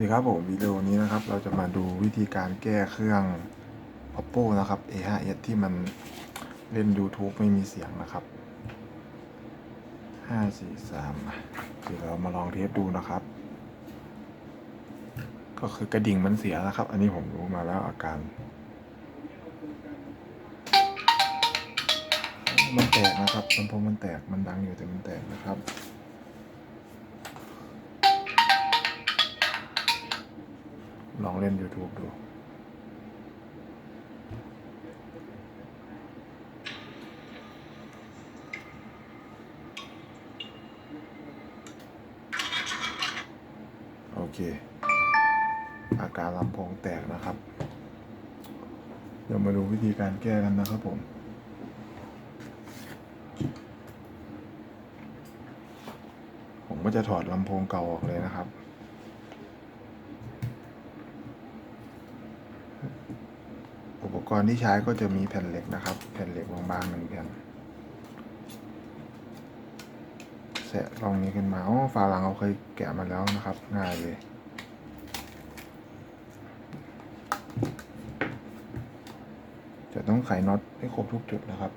สวัสดีครับผมวิดีโอนี้นะครับเราจะมาดูวิธีการแก้เครื่อง oppo นะครับ a5s ที่มันเล่น YouTube ไม่มีเสียงนะครับ 5 4 3เดี๋ยวเรามาลองเทสดูนะครับ ก็คือกระดิ่งมันเสียแล้วครับ อันนี้ผมรู้มาแล้วอาการ มันแตกนะครับลำโพงมันแตกมันดังอยู่แต่มันแตกนะครับ ลองเล่น YouTube ดู โอเค อาการลำโพงแตกนะครับ เดี๋ยวมาดูวิธีการแก้กันนะครับผมผมก็จะถอดลำโพงเก่าออกเลยนะครับ อุปก รณ์ที่ใช้ก็จะมีแผ่นเหล็กนะครับ แผ่นเหล็กบางๆหนึ่งแผ่นแสะลองนี้ขึ้นมาโอ้ฝาหลังเราเคยแกะมาแล้วนะครับ ง่ายเลยจะต้องไขน็อตให้ครบทุกจุดนะครับ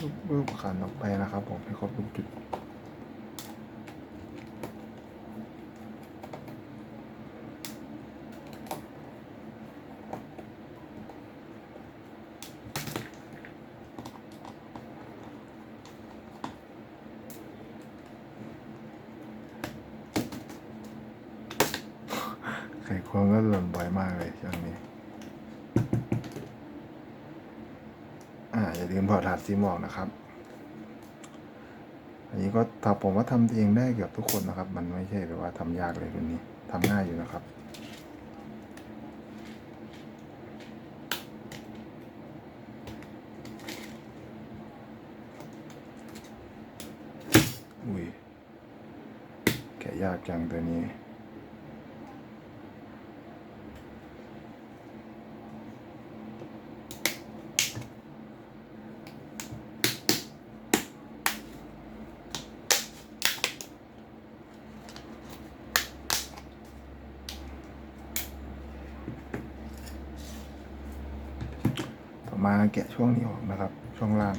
ปึ๊ บปึ๊บขันออกไปนะครับผมให้ครบทุกจุดไข่ควงก็หล่นบ่อยมากเลยช่วงนี้ อ่าอย่าลืมถอดถาดซิมออกนะครับ อันนี้ก็ถ้าผมว่าทำเองได้เกือบทุกคนนะครับ มันไม่ใช่แบบว่าทำยากเลยคนนี้ทำง่ายอยู่นะครับอุ้ยแกะยากจังตัวนี้ มาแกะช่วงนี้ออกนะครับ ช่วงล่าง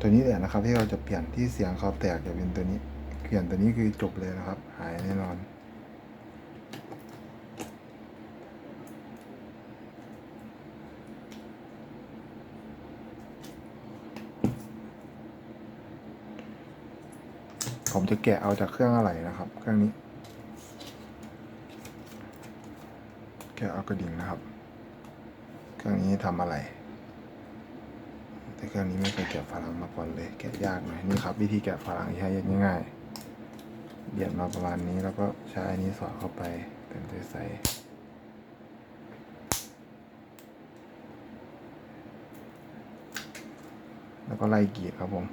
ตัวนี้แหละนะครับที่เราจะเปลี่ยนที่เสียงเขาแตกจะเป็นตัวนี้เปลี่ยนตัวนี้คือจบเลยนะครับ หายแน่นอนผมจะแกะเอาจากเครื่องอะไรนะครับ เครื่องนี้ แกะเอากระดิ่งนะครับ เครื่องนี้ทำอะไร แต่เครื่องนี้ไม่เคยแกะฝาลังมาก่อนเลย แกะยากหน่อยนี่ครับ วิธีแกะฝาลังใช้ง่ายๆเบียดมาประมาณนี้แล้วก็ใช้อันนี้สอดเข้าไปเป็นใสๆแล้วก็ไล่กรีดครับผม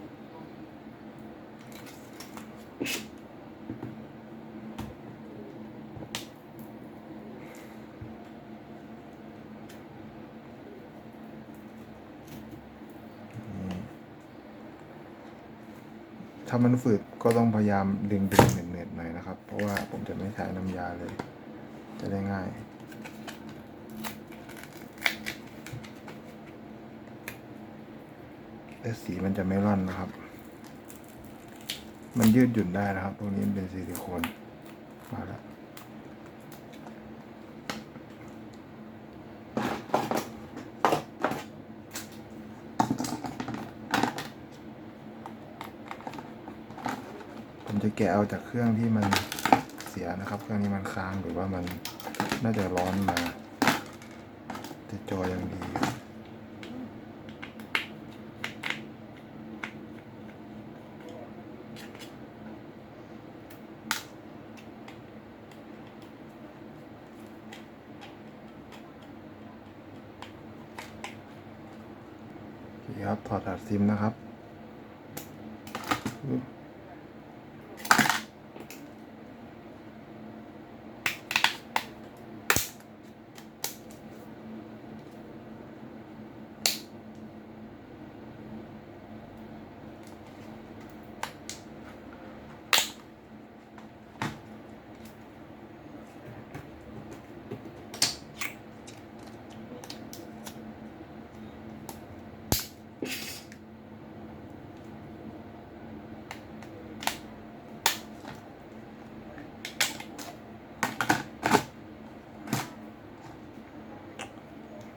ามันฝืดก็ต้องพยายามดึงดึงเหน็ดๆหน่อยนะครับ เพราะว่าผมจะไม่ใช้น้ำยาเลย จะได้ง่ายแต่สีมันจะไม่ร่อนนะครับ มันยืดหยุ่นได้นะครับ ตรงนี้เป็นซิลิโคนมาแล้ว ผมจะแกะเอาจากเครื่องที่มันเสียนะครับ เครื่องนี้มันค้างหรือว่ามันน่าจะร้อนมาแต่จอยังดีครับถอดหัดซิมนะครับ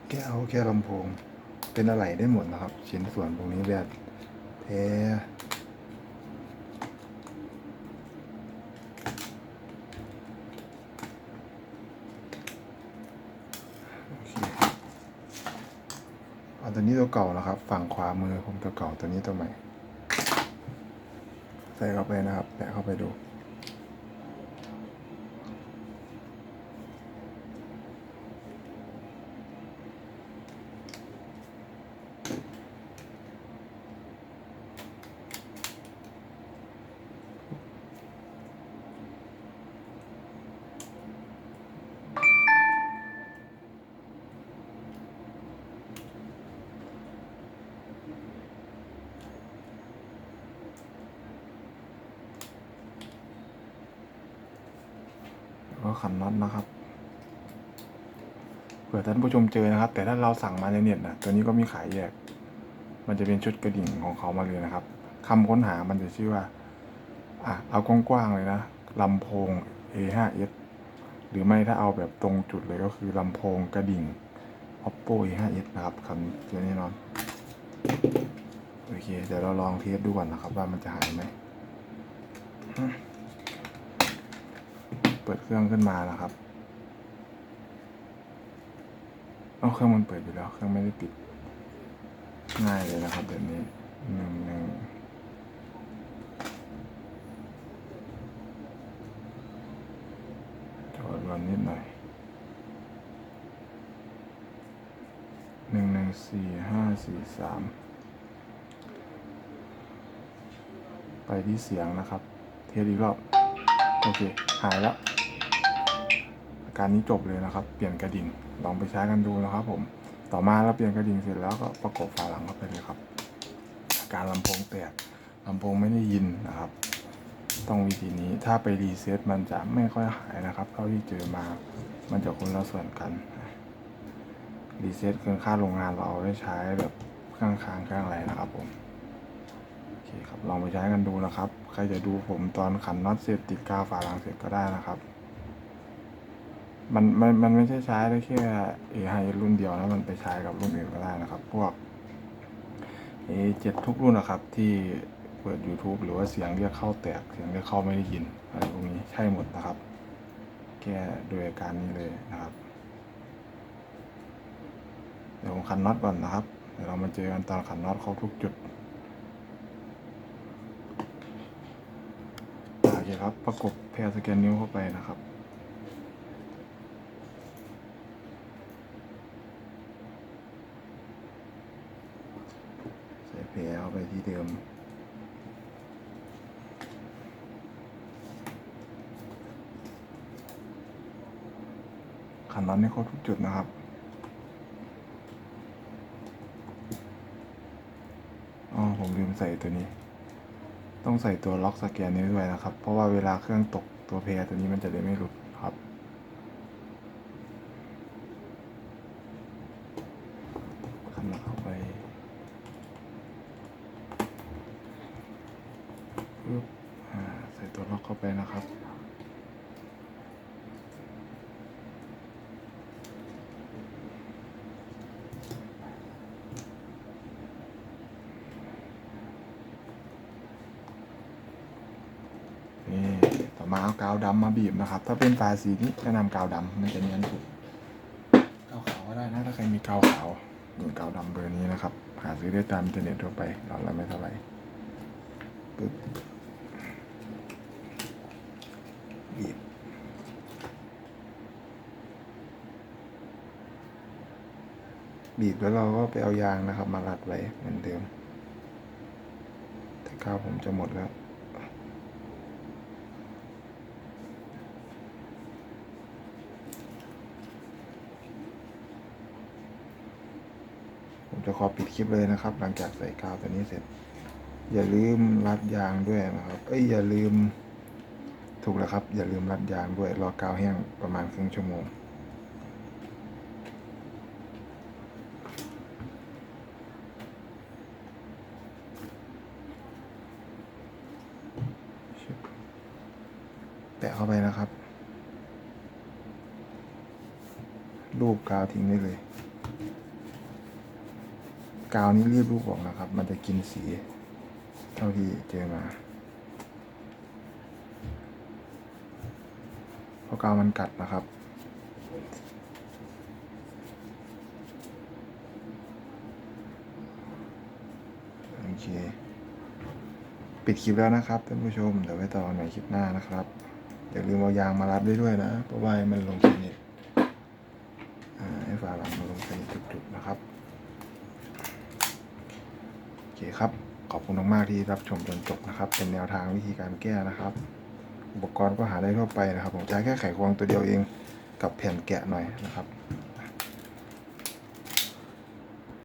แก้วแค่ลำโพง เป็นอะไรได้หมดนะครับ ชิ้นส่วนตรงนี้แบบแท้โอเอาตัวนี้ตัวเก่านะครับ ฝั่งขวามือผมตัวเก่าตัวนี้ตัวใหม่ ใส่เข้าไปนะครับแตะเข้าไปดู ก็ขันน็อตนะครับเผื่อท่านผู้ชมเจอนะครับ แต่ถ้าเราสั่งมาในเน็ตนะตัวนี้ก็มีขายแยก มันจะเป็นชุดกระดิ่งของเขามาเลยนะครับคำค้นหามันจะชื่อว่าอะเอากว้างๆเลยนะลำโพง A5s หรือไม่ถ้าเอาแบบตรงจุดเลยก็คือลำโพงกระดิ่ง Oppo A5s นะครับคำเจอแน่นอนโอเคเดี๋ยวเราลองเทสดูก่อนนะครับ ว่ามันจะหายไหม ปิดเครื่องขึ้นมาแล้วครับเอาเครื่องมันเปิดอยู่แล้ว เครื่องไม่ได้ปิด ง่ายเลยนะครับแบบนี้หนึ่งหนึ่งจอดรวนนิดหน่อยหนึ่งหนึ่งสี่ห้าสี่สามไปที่เสียงนะครับ เทสอีกรอบ โอเค หายแล้ว การนี้จบเลยนะครับ เปลี่ยนกระดิ่งลองไปใช้กันดูนะครับ ผมต่อมาเราเปลี่ยนกระดิ่งเสร็จแล้วก็ประกบฝาหลังเข้าไปเลยครับ การลำโพงแตกลำโพงไม่ได้ยินนะครับ ต้องวิธีนี้ถ้าไปรีเซ็ตมันจะไม่ค่อยหายนะครับเท่าที่เจอมามันจะคนละส่วนกันรีเซ็ตคือค่าโรงงานเราเอาไว้ใช้แบบเครื่องค้างเครื่องอะไรนะครับผมโอเคครับลองไปใช้กันดูนะครับ ใครจะดูผมตอนขันน็อตเสร็จติดกาวฝาหลังเสร็จก็ได้นะครับ มันมันมันไม่ใช่ใช้ได้แค่เอไฮรุ่นเดียวนะมันไปใช้กับรุ่นอื่นก็ได้นะครับ พวกเอเจ็ดทุกรุ่นนะครับที่เปิด YouTube หรือว่าเสียงเรียกเข้าแตกเสียงเรียกเข้าไม่ได้ยินอะไรพวกนี้ใช่หมดนะครับ แก้โดยการนี้เลยนะครับ เดี๋ยวผมขันน็อตก่อนนะครับเดี๋ยวเรามาเจอกันตอนขันน็อตครบทุกจุดโอเคครับประกบแพรสแกนนิ้วเข้าไปนะครับ ใส่แพรเข้าไป ที่เดิม ขันน็อตให้ครบทุกจุดนะครับอ๋อผมลืมใส่ตัวนี้ ต้องใส่ตัวล็อกสแกนนี้ด้วยนะครับ เพราะว่าเวลาเครื่องตกตัวเพรตัวนี้มันจะได้ไม่หลุดครับ ขันหลักเข้าไปปึ๊บอ่าใส่ตัวล็ อกเข้าไปนะครับ นี่ต่อมาเอากาวดำมาบีบนะครับ ถ้าเป็นฝาสีนี้แนะนำกาวดำมันจะเนียนสุดกาวขาวก็ได้นะถ้าใครมีกาวขาวนี่กาวดำเบอร์นี้นะครับ หาซื้อได้ตามอินเทอร์เน็ตทั่วไปหลอดละไม่เท่าไหร่ปึ๊บบีบ บีบแล้วเราก็ไปเอายางนะครับ มารัดไว้เหมือนเดิมแต่กาวผมจะหมดแล้วผมจะขอปิดคลิปเลยนะครับ หลังจากใส่กาวตัวนี้เสร็จ อย่าลืมรัดยางด้วยนะครับ เอ้ยอย่าลืม ถูกแล้วครับ อย่าลืมรัดยางด้วย รอกาวแห้งประมาณครึ่งชั่วโมง เข้าไปนะครับ รูปกาวทิ้งได้เลย กาวนี้รีบรูปออกนะครับ มันจะกินสี เท่าที่เจอมาเพราะกาวมันกัดนะครับ โอเค ปิดคลิปแล้วนะครับท่านผู้ชม เดี๋ยวไว้ต่อกันคลิปหน้านะครับ อย่าลืมเอายางมารัดด้วยด้วยนะ เพราะว่าให้มันลงสนิทให้ฝาหลังมันลงสนิทถุกๆนะครับ โอเคครับ ขอบคุณมากๆที่รับชมจนจบนะครับ เป็นแนวทางวิธีการแก้นะครับ อุปกรณ์ก็หาได้ทั่วไปนะครับ ผมใช้แค่ไขควงตัวเดียวเองกับแผ่นแกะหน่อยนะครับ